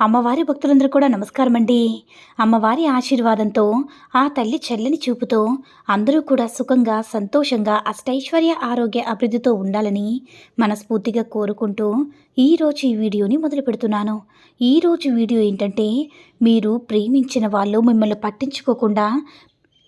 అమ్మవారి భక్తులందరూ కూడా నమస్కారం అండి అమ్మవారి ఆశీర్వాదంతో ఆ తల్లి చెల్లని చూపుతో అందరూ కూడా సుఖంగా సంతోషంగా అష్టైశ్వర్య ఆరోగ్య అభివృద్ధితో ఉండాలని మనస్ఫూర్తిగా కోరుకుంటూ ఈరోజు ఈ వీడియోని మొదలు పెడుతున్నాను. ఈరోజు వీడియో ఏంటంటే మీరు ప్రేమించిన వాళ్ళు మిమ్మల్ని పట్టించుకోకుండా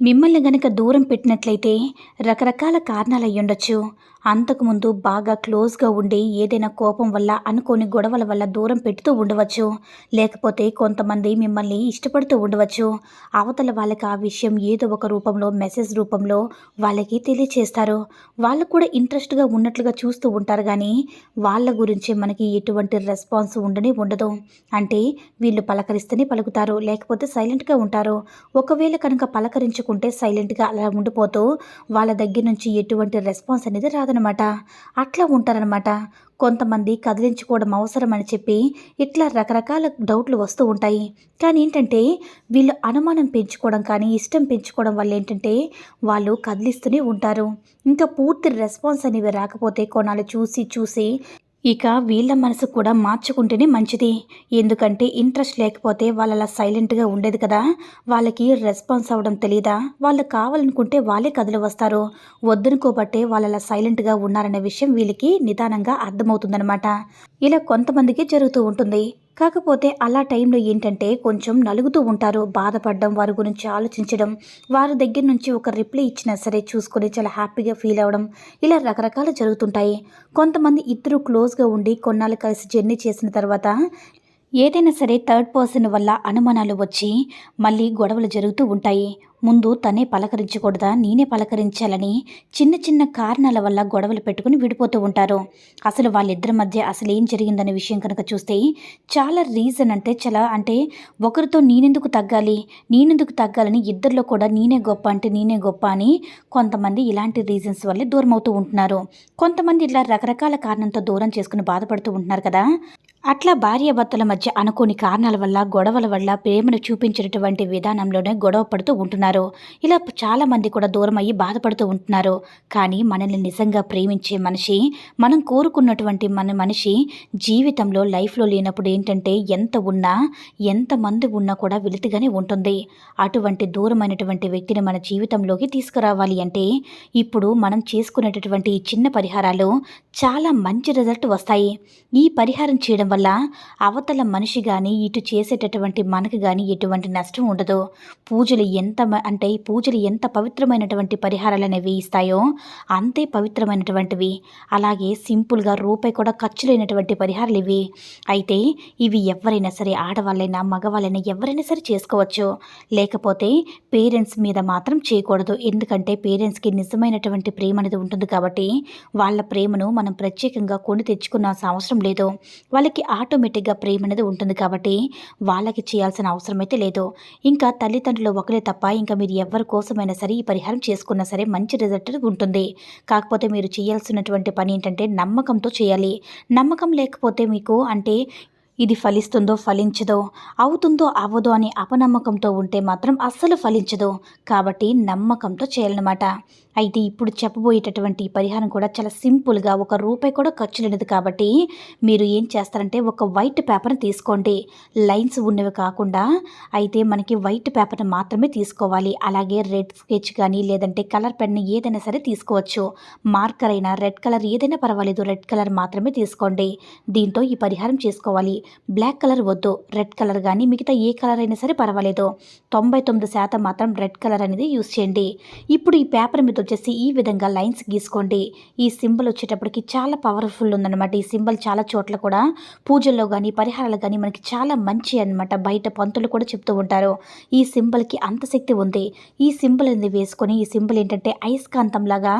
మిమ్మల్ని గనక దూరం పెట్టినట్లయితే రకరకాల కారణాలు అయ్యుండొచ్చు అంతకుముందు బాగా క్లోజ్గా ఉండి ఏదైనా కోపం వల్ల అనుకోని గొడవల వల్ల దూరం పెడుతూ ఉండవచ్చు. లేకపోతే కొంతమంది మిమ్మల్ని ఇష్టపడుతూ ఉండవచ్చు. అవతల వాళ్ళకి ఆ విషయం ఏదో ఒక రూపంలో మెసేజ్ రూపంలో వాళ్ళకి తెలియచేస్తారు. వాళ్ళు కూడా ఇంట్రెస్ట్గా ఉన్నట్లుగా చూస్తూ ఉంటారు కానీ వాళ్ళ గురించి మనకి ఎటువంటి రెస్పాన్స్ ఉండనే ఉండదు. అంటే వీళ్ళు పలకరిస్తేనే పలుకుతారు లేకపోతే సైలెంట్గా ఉంటారు. ఒకవేళ కనుక పలకరించుకుంటే సైలెంట్గా అలా ఉండిపోతూ వాళ్ళ దగ్గర నుంచి ఎటువంటి రెస్పాన్స్ అనేది రాదు. రాదనమాట అట్లా ఉంటారనమాట. కొంతమంది కదిలించుకోవడం అవసరం అని చెప్పి ఇట్లా రకరకాల డౌట్లు వస్తూ ఉంటాయి. కానీ ఏంటంటే వీళ్ళు అనుమానం పెంచుకోవడం కానీ ఇష్టం పెంచుకోవడం వల్ల ఏంటంటే వాళ్ళు కదిలిస్తూనే ఉంటారు. ఇంకా పూర్తి రెస్పాన్స్ అనేవి రాకపోతే కొన్నాళ్ళు చూసి చూసి ఇక వీళ్ళ మనసు కూడా మార్చుకుంటేనే మంచిది. ఎందుకంటే ఇంట్రెస్ట్ లేకపోతే వాళ్ళు అలా సైలెంట్గా ఉండేది కదా. వాళ్ళకి రెస్పాన్స్ అవ్వడం తెలీదా? వాళ్ళు కావాలనుకుంటే వాళ్ళే కథలు వస్తారు. వద్దనుకోబట్టే వాళ్ళు అలా సైలెంట్గా ఉన్నారనే విషయం వీళ్ళకి నిదానంగా అర్థమవుతుందనమాట ఇలా కొంతమందికి జరుగుతూ ఉంటుంది. కాకపోతే అలా టైంలో ఏంటంటే కొంచెం నలుగుతూ ఉంటారు. బాధపడడం వారి గురించి ఆలోచించడం వారి దగ్గర నుంచి ఒక రిప్లై ఇచ్చినా సరే చూసుకొని చాలా హ్యాపీగా ఫీల్ అవ్వడం ఇలా రకరకాలు జరుగుతుంటాయి. కొంతమంది ఇద్దరు క్లోజ్గా ఉండి కొన్నాళ్ళు కలిసి జర్నీ చేసిన తర్వాత ఏదైనా సరే థర్డ్ పర్సన్ వల్ల అనుమానాలు వచ్చి మళ్ళీ గొడవలు జరుగుతూ ఉంటాయి. ముందు తనే పలకరించకూడదా? నేనే పలకరించాలని చిన్న చిన్న కారణాల వల్ల గొడవలు పెట్టుకుని విడిపోతూ ఉంటారు. అసలు వాళ్ళిద్దరి మధ్య అసలు ఏం జరిగిందనే విషయం కనుక చూస్తే చాలా రీజన్ అంటే చాలా అంటే ఒకరితో నేనెందుకు తగ్గాలి? నేనెందుకు తగ్గాలని ఇద్దరిలో కూడా నేనే గొప్ప అంటే నేనే గొప్ప అని కొంతమంది ఇలాంటి రీజన్స్ వల్లే దూరం అవుతూ ఉంటున్నారు. కొంతమంది ఇలా రకరకాల కారణంతో దూరం చేసుకుని బాధపడుతూ ఉంటున్నారు కదా? అట్లా భార్యాభర్తల మధ్య అనుకోని కారణాల వల్ల గొడవల వల్ల ప్రేమను చూపించినటువంటి విధానంలోనే గొడవ పడుతూ ఉంటున్నారు. ఇలా చాలామంది కూడా దూరం అయ్యి బాధపడుతూ ఉంటున్నారు. కానీ మనల్ని నిజంగా ప్రేమించే మనిషి మనం కోరుకున్నటువంటి మన మనిషి జీవితంలో లైఫ్లో లేనప్పుడు ఏంటంటే ఎంత ఉన్నా ఎంత మంది ఉన్నా కూడా వెలితిగానే ఉంటుంది. అటువంటి దూరమైనటువంటి వ్యక్తిని మన జీవితంలోకి తీసుకురావాలి అంటే ఇప్పుడు మనం చేసుకునేటటువంటి ఈ చిన్న పరిహారాలు చాలా మంచి రిజల్ట్ వస్తాయి. ఈ పరిహారం చేయడం వల్ల అవతల మనిషి కానీ ఇటు చేసేటటువంటి మనకు కానీ ఎటువంటి నష్టం ఉండదు. పూజలు ఎంత అంటే పూజలు ఎంత పవిత్రమైనటువంటి పరిహారాలు అనేవి ఇస్తాయో అంతే పవిత్రమైనటువంటివి. అలాగే సింపుల్గా రూపాయి కూడా ఖర్చు లేనటువంటి పరిహారాలు ఇవి. అయితే ఇవి ఎవరైనా సరే ఆడవాళ్ళైనా మగవాళ్ళైనా ఎవరైనా సరే చేసుకోవచ్చు. లేకపోతే పేరెంట్స్ మీద మాత్రం చేయకూడదు. ఎందుకంటే పేరెంట్స్కి నిజమైనటువంటి ప్రేమ అనేది ఉంటుంది కాబట్టి వాళ్ళ ప్రేమను మనం ప్రత్యేకంగా కొని తెచ్చుకున్న అవసరం లేదు. వాళ్ళకి ఆటోమేటిక్గా ప్రేమ అనేది ఉంటుంది కాబట్టి వాళ్ళకి చేయాల్సిన అవసరం అయితే లేదు. ఇంకా తల్లిదండ్రులు ఒకరే తప్ప ఇంకా మీరు ఎవరి కోసమైనా సరే ఈ పరిహారం చేసుకున్నా సరే మంచి రిజల్ట్ ఉంటుంది. కాకపోతే మీరు చేయాల్సినటువంటి పని ఏంటంటే నమ్మకంతో చేయాలి. నమ్మకం లేకపోతే మీకు అంటే ఇది ఫలిస్తుందో ఫలించదో అవుతుందో అవ్వదో అని అపనమ్మకంతో ఉంటే మాత్రం అస్సలు ఫలించదు. కాబట్టి నమ్మకంతో చేయాలన్నమాట. అయితే ఇప్పుడు చెప్పబోయేటటువంటి పరిహారం కూడా చాలా సింపుల్గా ఒక రూపాయి కూడా ఖర్చు లేనిది కాబట్టి మీరు ఏం చేస్తారంటే ఒక వైట్ పేపర్ని తీసుకోండి. లైన్స్ ఉన్నవి కాకుండా అయితే మనకి వైట్ పేపర్ని మాత్రమే తీసుకోవాలి. అలాగే రెడ్ స్కెచ్ కానీ లేదంటే కలర్ పెన్ ఏదైనా సరే తీసుకోవచ్చు. మార్కర్ అయినా రెడ్ కలర్ ఏదైనా పర్వాలేదు. రెడ్ కలర్ మాత్రమే తీసుకోండి. దీంతో ఈ పరిహారం చేసుకోవాలి. బ్లాక్ కలర్ వద్దు. రెడ్ కలర్ కానీ మిగతా ఏ కలర్ అయినా సరే పర్వాలేదు. తొంభై తొమ్మిది శాతం మాత్రం రెడ్ కలర్ అనేది యూస్ చేయండి. ఇప్పుడు ఈ పేపర్ మీద వచ్చేసి ఈ విధంగా లైన్స్ గీసుకోండి. ఈ సింబల్ వచ్చేటప్పటికి చాలా పవర్ఫుల్ ఉందన్నమాట. ఈ సింబల్ చాలా చోట్ల కూడా పూజల్లో కానీ పరిహారాలు కానీ మనకి చాలా మంచి అన్నమాట. బయట పంతులు కూడా చెప్తూ ఉంటారు ఈ సింబల్కి అంత శక్తి ఉంది. ఈ సింబల్ అనేది వేసుకొని ఈ సింబల్ ఏంటంటే అయస్కాంతంలాగా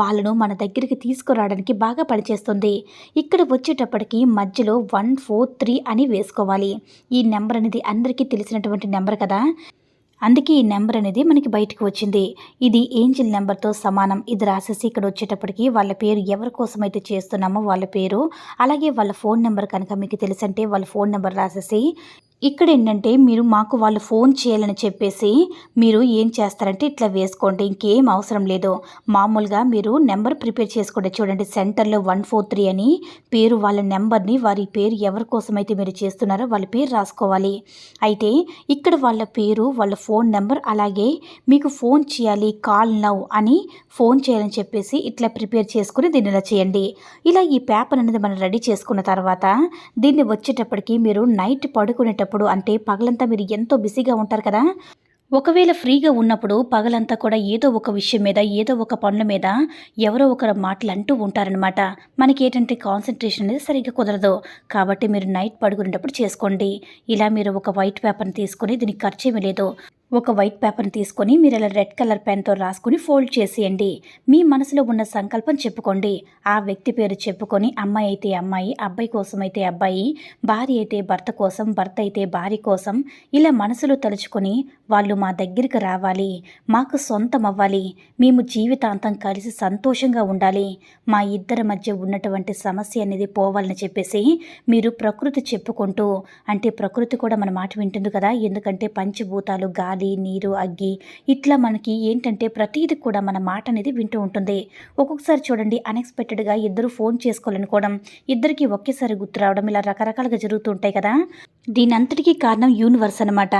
వాళ్ళను మన దగ్గరికి తీసుకురావడానికి బాగా పనిచేస్తుంది. ఇక్కడ వచ్చేటప్పటికి మధ్యలో వన్ ఫోర్ త్రీ అని వేసుకోవాలి. ఈ నెంబర్ అనేది అందరికీ తెలిసినటువంటి నెంబర్ కదా. అందుకే ఈ నెంబర్ అనేది మనకి బయటకు వచ్చింది. ఇది ఏంజిల్ నెంబర్తో సమానం. ఇది రాసేసి ఇక్కడ వచ్చేటప్పటికి వాళ్ళ పేరు ఎవరి కోసం అయితే చేస్తున్నామో వాళ్ళ పేరు అలాగే వాళ్ళ ఫోన్ నెంబర్ కనుక మీకు తెలుసంటే వాళ్ళ ఫోన్ నెంబర్ రాసేసి ఇక్కడ ఏంటంటే మీరు మాకు వాళ్ళు ఫోన్ చేయాలని చెప్పేసి మీరు ఏం చేస్తారంటే ఇట్లా వేసుకోండి ఇంకేం అవసరం లేదు. మామూలుగా మీరు నెంబర్ ప్రిపేర్ చేసుకోండి. చూడండి సెంటర్లో వన్ ఫోర్ త్రీ అని పేరు వాళ్ళ నెంబర్ని వారి పేరు ఎవరి కోసం అయితే మీరు చేస్తున్నారో వాళ్ళ పేరు రాసుకోవాలి. అయితే ఇక్కడ వాళ్ళ పేరు వాళ్ళ ఫోన్ నెంబర్ అలాగే మీకు ఫోన్ చేయాలి కాల్ నవ్ అని ఫోన్ చేయాలని చెప్పేసి ఇట్లా ప్రిపేర్ చేసుకుని దీన్ని ఇలా చేయండి. ఇలా ఈ పేపర్ అనేది మనం రెడీ చేసుకున్న తర్వాత దీన్ని వచ్చేటప్పటికి మీరు నైట్ పడుకునేటప్పుడు అంటే పగలంతా మీరు ఎంతో బిజీగా ఉంటారు కదా. ఒకవేళ ఫ్రీగా ఉన్నప్పుడు పగలంతా కూడా ఏదో ఒక విషయం మీద ఏదో ఒక పనుల మీద ఎవరో ఒకరు మాటలు అంటూ ఉంటారనమాట మనకి ఏంటంటే కాన్సన్ట్రేషన్ అనేది సరిగ్గా కుదరదు. కాబట్టి మీరు నైట్ పడుకునేటప్పుడు చేసుకోండి. ఇలా మీరు ఒక వైట్ పేపర్ని తీసుకొని దీనికి ఖర్చేమీ లేదు. ఒక వైట్ పేపర్ని తీసుకొని మీరు ఇలా రెడ్ కలర్ పెన్తో రాసుకుని ఫోల్డ్ చేసేయండి. మీ మనసులో ఉన్న సంకల్పం చెప్పుకోండి. ఆ వ్యక్తి పేరు చెప్పుకొని అమ్మాయి అయితే అమ్మాయి అబ్బాయి కోసం అయితే అబ్బాయి భార్య అయితే భర్త కోసం భర్త అయితే భార్య కోసం ఇలా మనసులో తలుచుకొని వాళ్ళు మా దగ్గరికి రావాలి. మాకు సొంతం అవ్వాలి. మేము జీవితాంతం కలిసి సంతోషంగా ఉండాలి. మా ఇద్దరి మధ్య ఉన్నటువంటి సమస్య అనేది పోవాలని చెప్పేసి మీరు ప్రకృతి చెప్పుకుంటూ అంటే ప్రకృతి కూడా మన మాట వింటుంది కదా ఎందుకంటే పంచభూతాలు గాలి నీరు అగ్గి ఇట్లా మనకి ఏంటంటే ప్రతిదీ కూడా మన మాట అనేది వింటూ ఉంటుంది. ఒక్కొక్కసారి చూడండి అన్ఎక్స్పెక్టెడ్గా ఇద్దరు ఫోన్ చేసుకోవాలనుకోవడం ఇద్దరికి ఒకేసారి గుర్తు రావడం ఇలా రకరకాలుగా జరుగుతూ ఉంటాయి కదా. దీని అంతటికీ కారణం యూనివర్స్ అనమాట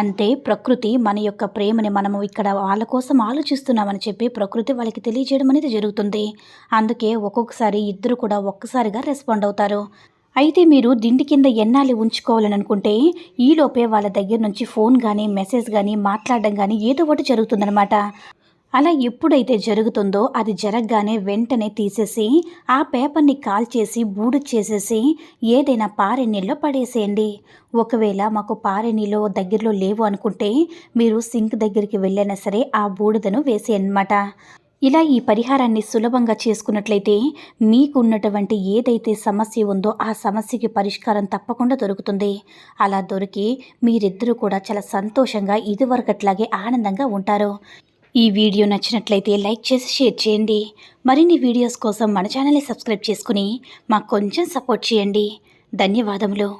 అంటే ప్రకృతి మన యొక్క ప్రేమని మనము ఇక్కడ వాళ్ళ కోసం ఆలోచిస్తున్నామని చెప్పి ప్రకృతి వాళ్ళకి తెలియజేయడం అనేది జరుగుతుంది. అందుకే ఒక్కొక్కసారి ఇద్దరు కూడా ఒక్కసారిగా రెస్పాండ్ అవుతారు. అయితే మీరు దిండి కింద ఎన్నాళ్ళు ఉంచుకోవాలని అనుకుంటే ఈలోపే వాళ్ళ దగ్గర నుంచి ఫోన్ కానీ మెసేజ్ కానీ మాట్లాడడం కానీ ఏదో ఒకటి జరుగుతుందనమాట అలా ఎప్పుడైతే జరుగుతుందో అది జరగగానే వెంటనే తీసేసి ఆ పేపర్ని కాల్ చేసి బూడు చేసేసి ఏదైనా పారే నీళ్ళలో పడేసేయండి. ఒకవేళ మాకు పారే నీళ్ళు దగ్గరలో లేవు అనుకుంటే మీరు సింక్ దగ్గరికి వెళ్ళైనా సరే ఆ బూడిదను వేసేయన్నమాట. ఇలా ఈ పరిహారాన్ని సులభంగా చేసుకున్నట్లయితే మీకు ఉన్నటువంటి ఏదైతే సమస్య ఉందో ఆ సమస్యకి పరిష్కారం తప్పకుండా దొరుకుతుంది. అలా దొరికి మీరిద్దరూ కూడా చాలా సంతోషంగా ఇదివరకట్లాగే ఆనందంగా ఉంటారు. ఈ వీడియో నచ్చినట్లయితే లైక్ చేసి షేర్ చేయండి. మరిన్ని వీడియోస్ కోసం మన ఛానల్ని సబ్స్క్రైబ్ చేసుకుని మాకు కొంచెం సపోర్ట్ చేయండి. ధన్యవాదములు.